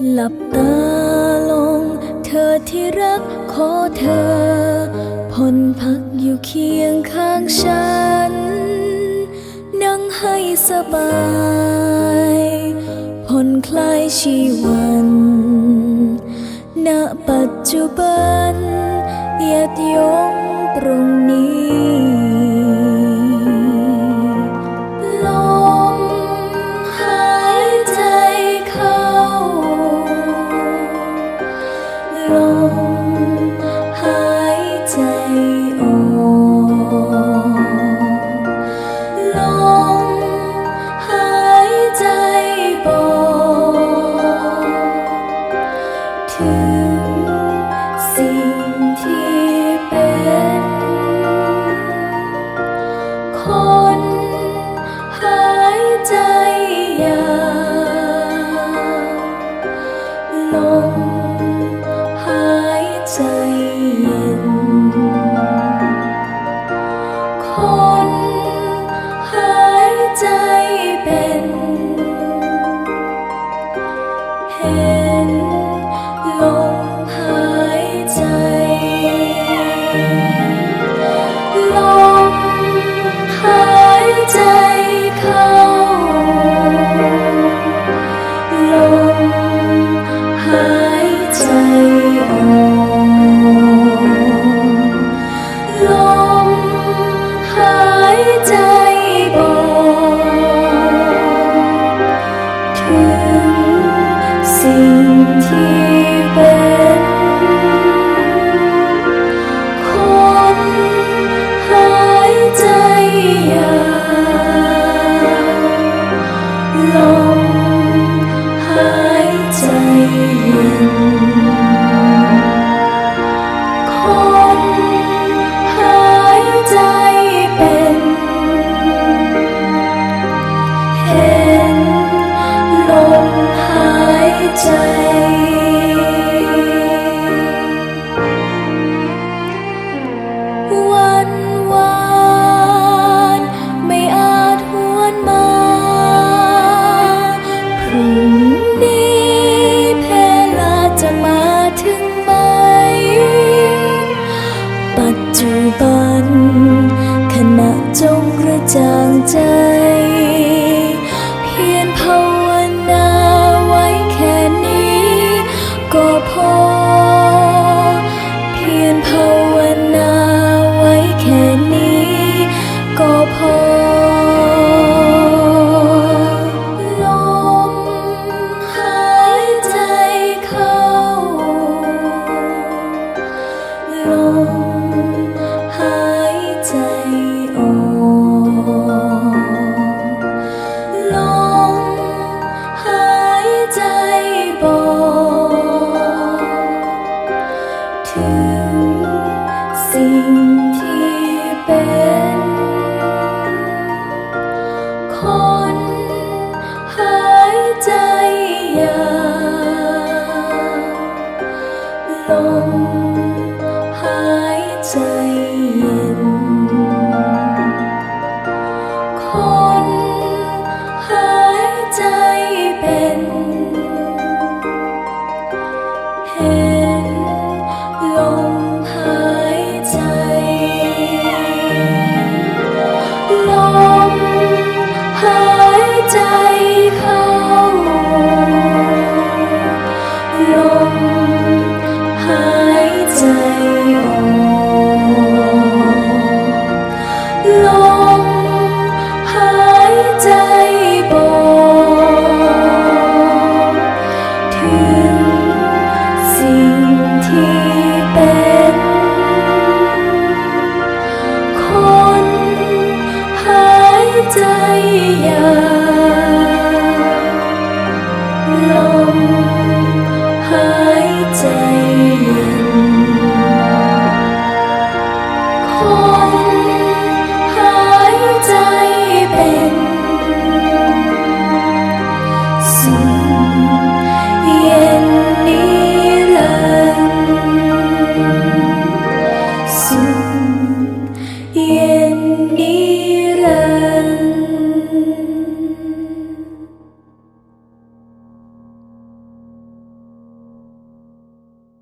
หลับตาลง เธอที่รักขอเธอผ่อนพักอยู่เคียงข้างฉัน นั่งให้สบายผ่อนคลายชีวันณปัจจุบันหยัดยงตรง ลมหายใจเย็น คนหายใจเป็น สิ่ง วันวานไม่อาจหวนมา พรุ่งนี้เพลาจะมาถึงไหม ปัจจุบัน ขณะจงกระจ่างใจ go ถึงสิ่งที่เป็น day dài